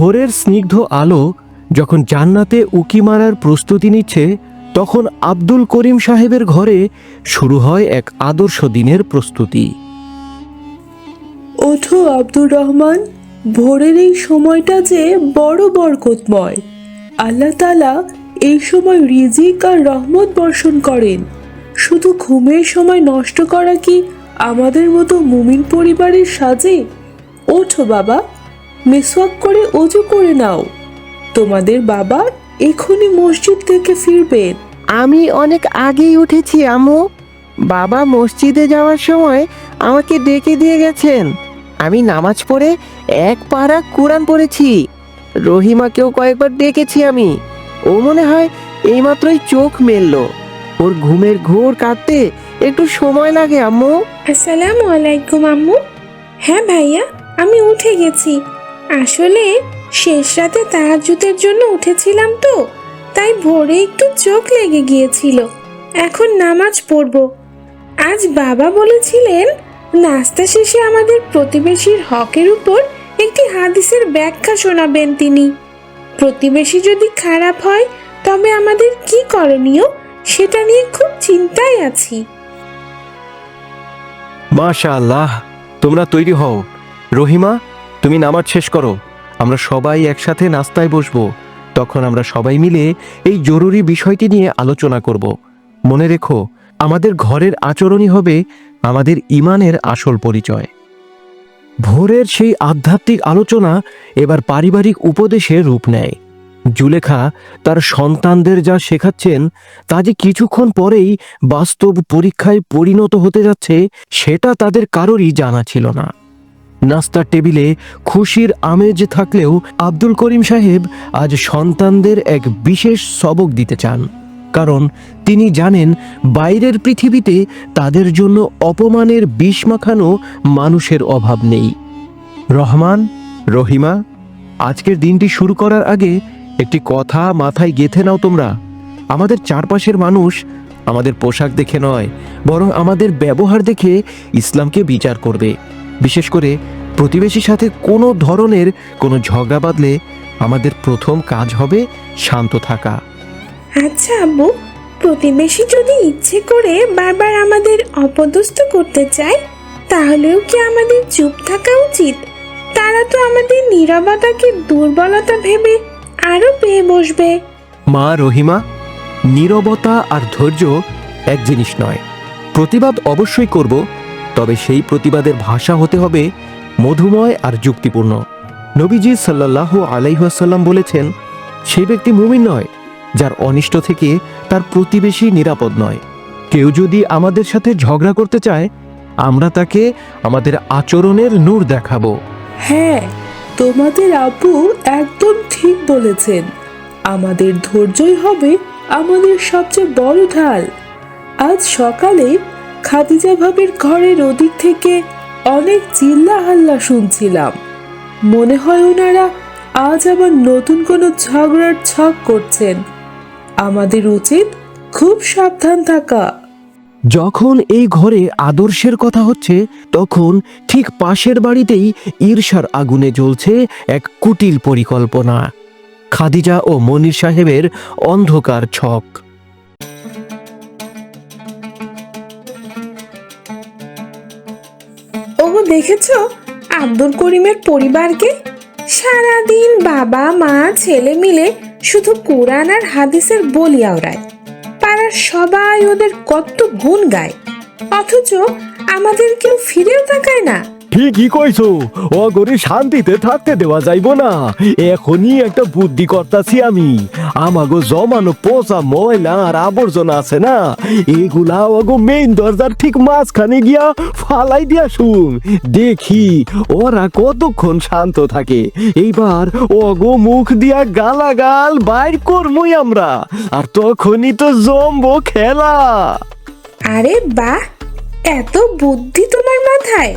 ভোরের স্নিগ্ধ আলো যখন জান্নাতে উকি মারার প্রস্তুতি নিচ্ছে, তখন আব্দুল করিম সাহেবের ঘরে শুরু হয় এক আদর্শ দিনের প্রস্তুতি। ওঠো আব্দুর রহমান, ভোরের এই সময়টা যে বড় বরকতময়। আল্লাহ তালা এই সময় রিজিক আর রহমত বর্ষণ করেন। শুধু ঘুমের সময় নষ্ট করা কি আমাদের মতো মুমিন পরিবারের সাজে? ওঠো বাবা। মিসওয়াক করে অজু করে নাও। তোমাদের বাবা এখনই মসজিদ থেকে ফিরবেন আমি অনেক আগেই উঠেছি আম্মু। বাবা মসজিদে যাওয়ার সময় আমাকে ডেকে দিয়ে গেছেন। আমি নামাজ পড়ে এক পাড়া কোরআন পড়েছি। রহিমাকেও কয়েকবার ডেকেছি আমি। ও মনে হয় এইমাত্রই চোখ মেলল। ওর ঘুমের ঘোর কাটতে একটু সময় লাগে আম্মু। আসসালামু আলাইকুম আম্মু। হ্যাঁ ভাইয়া আমি উঠে গেছি। আসলে শেষ রাতে তাহাজুতের জন্য উঠেছিলাম তো, তাই ভোরে একটু চোখ লেগে গিয়েছিল। এখন নামাজ পড়ব। আজ বাবা বলেছিলেন, নাস্তা শেষে আমাদের প্রতিবেশীর হকের উপর একটি হাদিসের ব্যাখ্যা শোনাবেন তিনি। প্রতিবেশী যদি খারাপ হয়, তবে আমাদের কি করণীয় সেটা নিয়ে খুব চিন্তায় আছি। মাশা আল্লাহ তোমরা তৈরি হও। রহিমা তুমি নামাজ শেষ করো। আমরা সবাই একসাথে নাস্তায় বসবো। তখন আমরা সবাই মিলে এই জরুরি বিষয়টি নিয়ে আলোচনা করব। মনে রেখো, আমাদের ঘরের আচরণই হবে আমাদের ইমানের আসল পরিচয়। ভোরের সেই আধ্যাত্মিক আলোচনা এবার পারিবারিক উপদেশে রূপ নেয়। জুলেখা তার সন্তানদের যা শেখাচ্ছেন, তা যে কিছুক্ষণ পরেই বাস্তব পরীক্ষায় পরিণত হতে যাচ্ছে, সেটা তাদের কারোরই জানা ছিল না। নাস্তার টেবিলে খুশির আমেজ থাকলেও আব্দুল করিম সাহেব আজ সন্তানদের এক বিশেষ সবক দিতে চান। কারণ তিনি জানেন বাইরের পৃথিবীতে তাদের জন্য অপমানের বিষ মাখানো মানুষের অভাব নেই। রহমান, রহিমা, আজকের দিনটি শুরু করার আগে একটি কথা মাথায় গেথে নাও তোমরা। আমাদের চারপাশের মানুষ আমাদের পোশাক দেখে নয়, বরং আমাদের ব্যবহার দেখে ইসলামকে বিচার করবে। বিশেষ করে প্রতিবেশীর সাথে কোনো ধরনের কোনো ঝগড়া বাঁধলে আমাদের প্রথম কাজ হবে শান্ত থাকা। আচ্ছা আব্বু প্রতিবেশী যদি ইচ্ছে করে বারবার আমাদের অপদস্থ করতে চায় তাহলেও কি আমাদের চুপ থাকা উচিত? তারা তো আমাদের নীরবতাকে দুর্বলতা ভেবে আরও পেয়ে বসবে। মা রহিমা নীরবতা আর ধৈর্য এক জিনিস নয়। প্রতিবাদ অবশ্যই করব তবে সেই প্রতিবাদের ভাষা হতে হবে মধুময় আর যুক্তিপূর্ণ। নবীজি সাল্লাহ আলাইহাসাল্লাম বলেছেন, সেই ব্যক্তি মুমিন নয়, যার অনিষ্ট থেকে তার প্রতিবেশী নিরাপদ নয়। কেউ যদি আমাদের সাথে ঝগড়া করতে চায়, আমরা তাকে আমাদের আচরণের নূর দেখাবো। হ্যাঁ তোমাদের আপু একদম ঠিক বলেছেন। আমাদের ধৈর্যই হবে আমাদের সবচেয়ে বড় ঢাল। আজ সকালে খাদিজা ভাবির ঘরের ওদিক থেকে অনেক চিল্লা হাল্লা শুনছিলাম। মনে হয় ওনারা আজ আবার নতুন কোনো ঝগড়ার ছক করছেন। আমাদের উচিত খুব সাবধান থাকা। যখন এই ঘরে আদর্শের কথা হচ্ছে, তখন ঠিক পাশের বাড়িতেই ঈর্ষার আগুনে জ্বলছে এক কুটিল পরিকল্পনা। খাদিজা ও মনির সাহেবের অন্ধকার ছক। দেখেছ? আব্দুল করিমের পরিবারকে? সারাদিন বাবা, মা, ছেলে মিলে শুধু কোরআন আর হাদিসের বলিয়া আওড়ায়। পাড়ার সবাই ওদের কত গুণ গায়। অথচ আমাদের কেউ ফিরেও তাকায় না। ঠিকই কইছো। অগরে শান্তিতে থাকতে দেওয়া যাইব না। এখনই একটা বুদ্ধি করতাছি আমি। আমাগো জমানো পচা ময়লা আর আবর্জনা আছে না? এগুলা অগো মেইন দরজার ঠিক মাঝখানে গিয়া ফালাই দিয়া শুন। দেখি, ওরা কতক্ষণ শান্ত থাকে। এইবার অগো মুখ দিয়া গালাগাল বাইর করমুই আমরা। আর তখনই তো জমবো খেলা। আরে বাহ, এত বুদ্ধি তোমার মাথায়।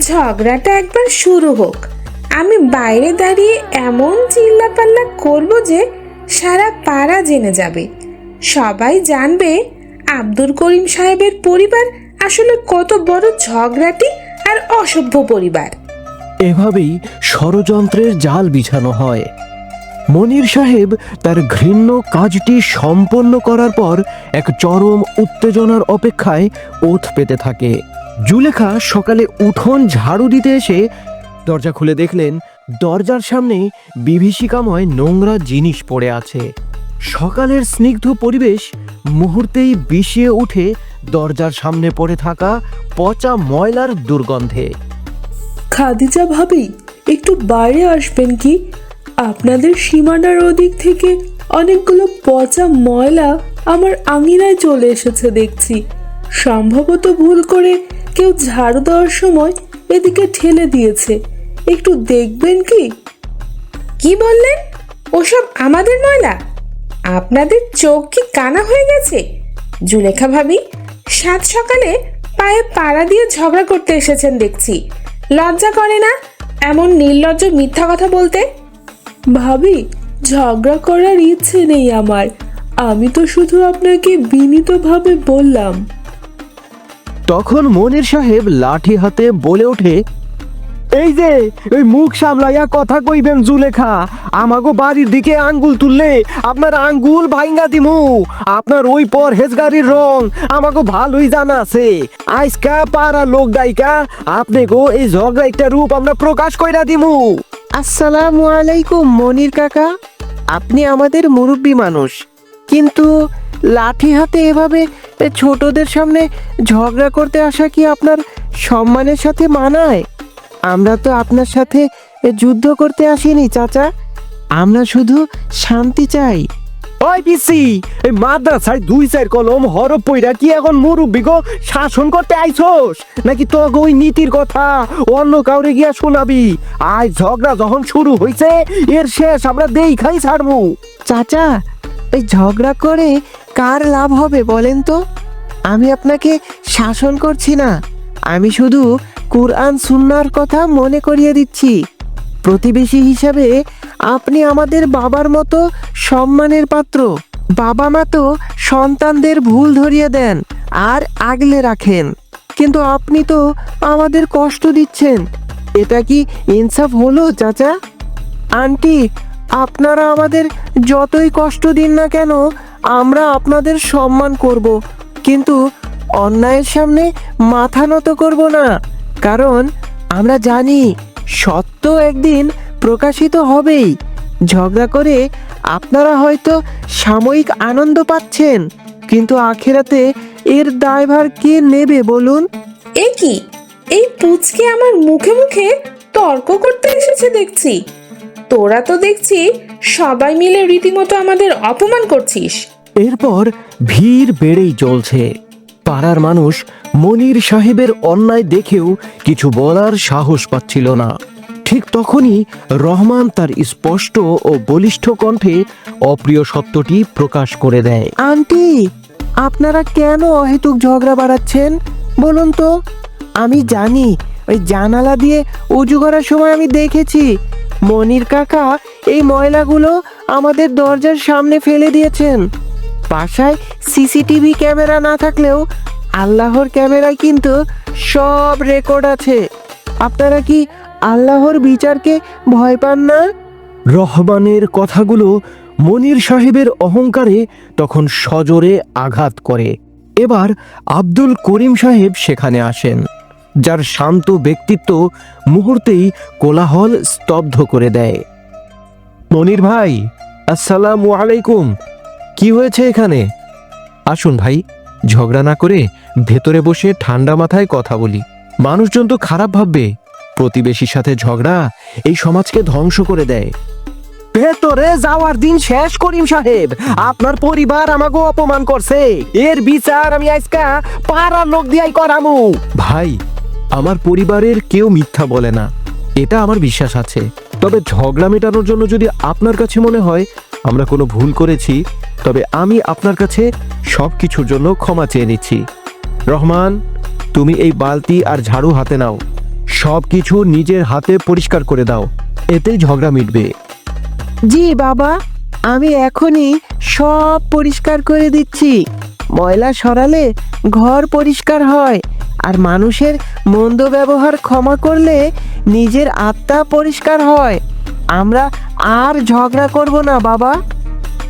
ঝগড়াটা একবার শুরু হোক। আমি বাইরে দাঁড়িয়ে এমন চিল্লাপাল্লা করব যে সারা পাড়া জেনে যাবে। সবাই জানবে আব্দুল করিম সাহেবের পরিবার আসলে কত বড় ঝগড়াটি আর অসভ্য পরিবার। এভাবেই ষড়যন্ত্রের জাল বিছানো হয়। মনির সাহেব তার ঘৃণ্য কাজটি সম্পন্ন করার পর এক চরম উত্তেজনার অপেক্ষায় ওথ পেতে থাকে। জুলেখা সকালে উঠোন ঝাড়ু দিতে এসে দরজা খুলে দেখলেন, দরজার সামনে বিভীষিকাময় নোংরা জিনিস পড়ে আছে। সকালের স্নিগ্ধ পরিবেশ মুহূর্তেই বিষিয়ে উঠে দরজার সামনে পড়ে থাকা পচা ময়লার দুর্গন্ধে। খাদিজা ভাবি, একটু বাইরে আসবেন কি? আপনাদের সীমানার ওদিক থেকে অনেকগুলো পচা ময়লা আমার আঙিনায় চলে এসেছে দেখছি। সম্ভবত ভুল করে কেউ ঝাড়ু দেওয়ার সময় এদিকে ঠেলে দিয়েছে। একটু দেখবেন কি? কি বললেন? ওসব আমাদের ময়লা আপনাদের চোখ কি কানা হয়ে গেছে? জুলেখা ভাবি, সাত সকালে পায়ে পাড়া দিয়ে ঝগড়া করতে এসেছেন দেখছি। লজ্জা করে না এমন নির্লজ্জ মিথ্যা কথা বলতে? ভাবি, ঝগড়া করার ইচ্ছে নেই আমার। আমি তো শুধু আপনাকে বিনীতভাবে বললাম। তখন মনির সাহেব লাঠি হাতে বলে ওঠে, এই যে ওই মুখ সামলাইয়া কথা কইবেন জুলেখা, আমাগো বাড়ির দিকে আঙ্গুল তুললে আপনার আঙ্গুল ভাইঙ্গা দিমু। আপনার ওই পর হেজগাড়ির রং আমাগো ভালোই জানা আছে। আজকা পাড়া লোক ডাইকা আপনি গো এই ঝগড়া একটা রূপ আমরা প্রকাশ কইরা দিমু। আসসালামু আলাইকুম মনির কাকা, আপনি আমাদের মুরব্বী মানুষ, কিন্তু লাঠি হাতে এভাবে ছোটদের সামনে ঝগড়া করতে আসা কি আপনার সম্মানের সাথে মানায়? আমরা তো আপনার সাথে যুদ্ধ করতে আসিনি চাচা। আমরা শুধু শান্তি চাই। ওই পিসি এই মাদ্রাসায় দুই চার কলম হরফ পইরা কি এখন মুরব্বী গো? শাসন করতে আইছস নাকি তো ওই নীতির কথা অন্য কাউরে গিয়া শোনাবি? আজ ঝগড়া যখন শুরু হইছে এর শেষ আমরা দেই খাই ছাড়মু। চাচা এই ঝগড়া করে কার লাভ হবে বলেন তো? আমি আপনাকে শাসন করছি না। আমি শুধু কুরআন সুন্নার কথা মনে করিয়ে দিচ্ছি। প্রতিবেশী হিসাবে আপনি আমাদের বাবার মতো সম্মানের পাত্র। বাবা মা তো সন্তানদের ভুল ধরিয়ে দেন আর আগলে রাখেন। কিন্তু আপনি তো আমাদের কষ্ট দিচ্ছেন। এটা কি ইনসাফ হলো, চাচা? আন্টি আপনারা আমাদের যতই কষ্ট দিন না কেন, আমরা আপনাদের সম্মান করব। কিন্তু অন্যায়ের সামনে মাথা নত করব না, কারণ আমরা জানি সত্য একদিন প্রকাশিত হবেই। ঝগড়া করে আপনারা হয়তো সাময়িক আনন্দ পাচ্ছেন, কিন্তু আখেরাতে এর দায়ভার কে নেবে বলুন? এ কি? এই পুচকে আমার মুখে মুখে তর্ক করতে এসেছে দেখছি। তোরা তো দেখছি সবাই মিলে রীতিমতো আমাদের অপমান করছিস। এরপর ভিড় বেড়েই চলছে। পাড়ার মানুষ মনির সাহেবের অন্যায় দেখেও কিছু বলার সাহস পাচ্ছিল না। ঠিক তখনই রহমান তার স্পষ্ট ও বলিষ্ঠ কণ্ঠে অপ্রিয় সত্যটি প্রকাশ করে দেয়। আন্টি আপনারা কেন অহেতুক ঝগড়া বাড়াচ্ছেন? বলুন তো। আমি জানি ওই জানালা দিয়ে উজু করার সময় আমি দেখেছি। মনির কাকা, এই ময়লাগুলো আমাদের দরজার সামনে ফেলে দিয়েছেন। বাসায় সিসিটিভি ক্যামেরা না থাকলেও আল্লাহর ক্যামেরায় কিন্তু সব রেকর্ড আছে। আপনারা কি আল্লাহর বিচারকে ভয় পান না? রহমানের কথাগুলো মনির সাহেবের অহংকারে তখন সজোরে আঘাত করে। এবার আব্দুল করিম সাহেব সেখানে আসেন। যার শান্ত ব্যক্তিত্ব মুহূর্তেই কোলাহল স্তব্ধ করে দেয়। মনির ভাই, আসসালামু আলাইকুম। কি হয়েছে এখানে? আসুন ভাই, ঝগড়া না করে ভেতরে বসে ঠান্ডা মাথায় কথা বলি। মানুষজন তো খারাপ ভাববে। প্রতিবেশীর সাথে ঝগড়া এই সমাজকে ধ্বংস করে দেয়। ভেতরে যাওয়ার দিন শেষ, করিম সাহেব। আপনার পরিবার আমাকে অপমান করছে। এর বিচার আমি আজকা পাড়ার লোক দিয়াই করামু। ভাই আমার পরিবারের কেউ মিথ্যা বলে না। এটা আমার বিশ্বাস আছে। তবে ঝগড়া মেটানোর জন্য যদি আপনার কাছে মনে হয় আমরা কোনো ভুল করেছি, তবে আমি আপনার কাছে সব কিছুর জন্য ক্ষমা চেয়ে নিচ্ছি। রহমান, তুমি এই বালতি আর ঝাড়ু হাতে নাও। সব কিছু নিজের হাতে পরিষ্কার করে দাও। এতেই ঝগড়া মিটবে। জি বাবা, আমি এখনই সব পরিষ্কার করে দিচ্ছি। ময়লা সরালে ঘর পরিষ্কার হয়, আর মানুষের মন্দ ব্যবহার ক্ষমা করলে নিজের আত্মা পরিষ্কার হয়। আমরা আর ঝগড়া করব না বাবা।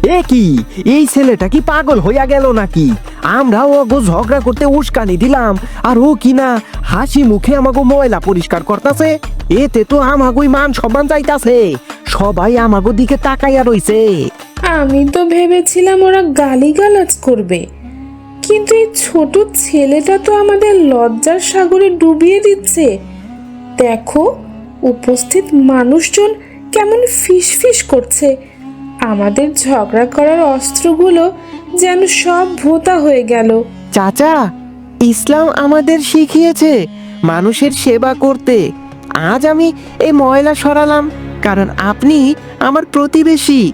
এ কি? এই ছেলেটা কি পাগল হইয়া গেল নাকি? আমরা ও গো ঝগড়া করতে উস্কানি দিলাম আর ও কিনা হাসি মুখে আমাগো ময়লা পরিষ্কার করতেছে? এতে তো আমাগোই মান সম্মান যাইতাছে সবাই আমাগো দিকে তাকাইয়া রইছে। আমি তো ভেবেছিলাম ওরা গালিগালাজ করবে। কিন্তু এই ছোট ছেলেটা তো আমাদের লজ্জার সাগরে ডুবিয়ে দিচ্ছে। দেখো, উপস্থিত মানুষজন কেমন ফিস ফিস করছে। আমাদের ঝগড়া করার অস্ত্রগুলো যেন সব ভোতা হয়ে গেল। চাচা, ইসলাম আমাদের শিখিয়েছে মানুষের সেবা করতে। আজ আমি এই ময়লা সরালাম, কারণ আপনি আমার প্রতিবেশী।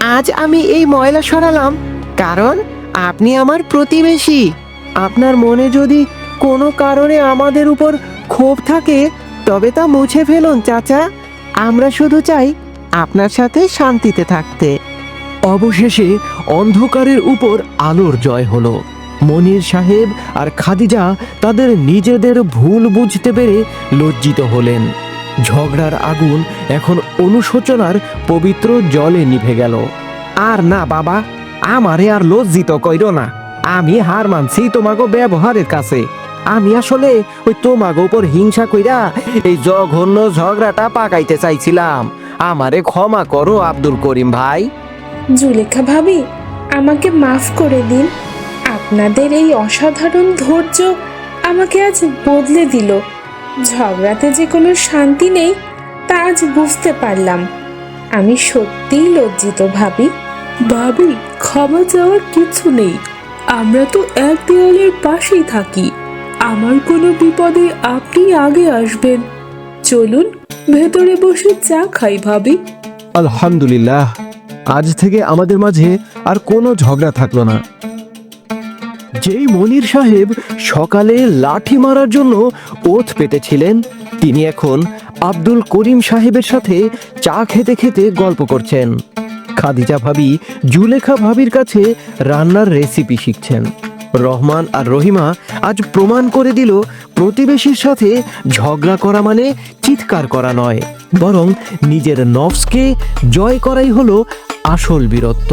আজ আমি এই ময়লা সরালাম, কারণ আপনি আমার প্রতিবেশী। আপনার মনে যদি কোনো কারণে আমাদের উপর ক্ষোভ থাকে, তবে তা মুছে ফেলুন, চাচা। আমরা শুধু চাই আপনার সাথে শান্তিতে থাকতে। অবশেষে অন্ধকারের উপর আলোর জয় হলো। মনির সাহেব আর খাদিজা তাদের নিজেদের ভুল বুঝতে পেরে লজ্জিত হলেন। ঝগড়ার আগুন এখন অনুশোচনার পবিত্র জলে নিভে গেল। আর না, বাবা আমারে আর লজ্জিত কইর না। আমি হার মানছি তোমাগো ব্যবহারের কাছে। আমি আসলে ওই তোমাগো উপর হিংসা কইরা এই জঘন্য ঝগড়াটা পাকাইতে চাইছিলাম। আমারে ক্ষমা করো আব্দুল করিম ভাই। জুলেখা ভাবি, আমাকে মাফ করে দিন। আপনাদের এই অসাধারণ ধৈর্য আমাকে আজ বদলে দিল। ঝগড়াতে যে কোনো শান্তি নেই, তা আজ বুঝতে পারলাম। আমি সত্যিই লজ্জিত ভাবি। ভাবি ক্ষমা চাওয়ার কিছু নেই। আমরা তো এক দেওয়ালের পাশেই থাকি। আমার কোনো বিপদে আপনি আগে আসবেন। চলুন, ভেতরে বসে চা খাই, ভাবি। আলহামদুলিল্লাহ। আজ থেকে আমাদের মাঝে আর কোনো ঝগড়া থাকল না। যেই মনির সাহেব সকালে লাঠি মারার জন্য ওথ পেতেছিলেন, তিনি এখন আব্দুল করিম সাহেবের সাথে চা খেতে খেতে গল্প করছেন। খাদিজা ভাবি জুলেখা ভাবির কাছে রান্নার রেসিপি শিখছেন। রহমান আর রহিমা আজ প্রমাণ করে দিল প্রতিবেশীর সাথে ঝগড়া করা মানে চিৎকার করা নয়, বরং নিজের নফসকে জয় করাই হলো আসল বীরত্ব।